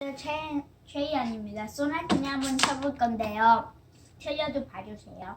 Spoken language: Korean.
네, 최희연입니다. 소나티니 한번 쳐볼 건데요. 틀려도 봐주세요.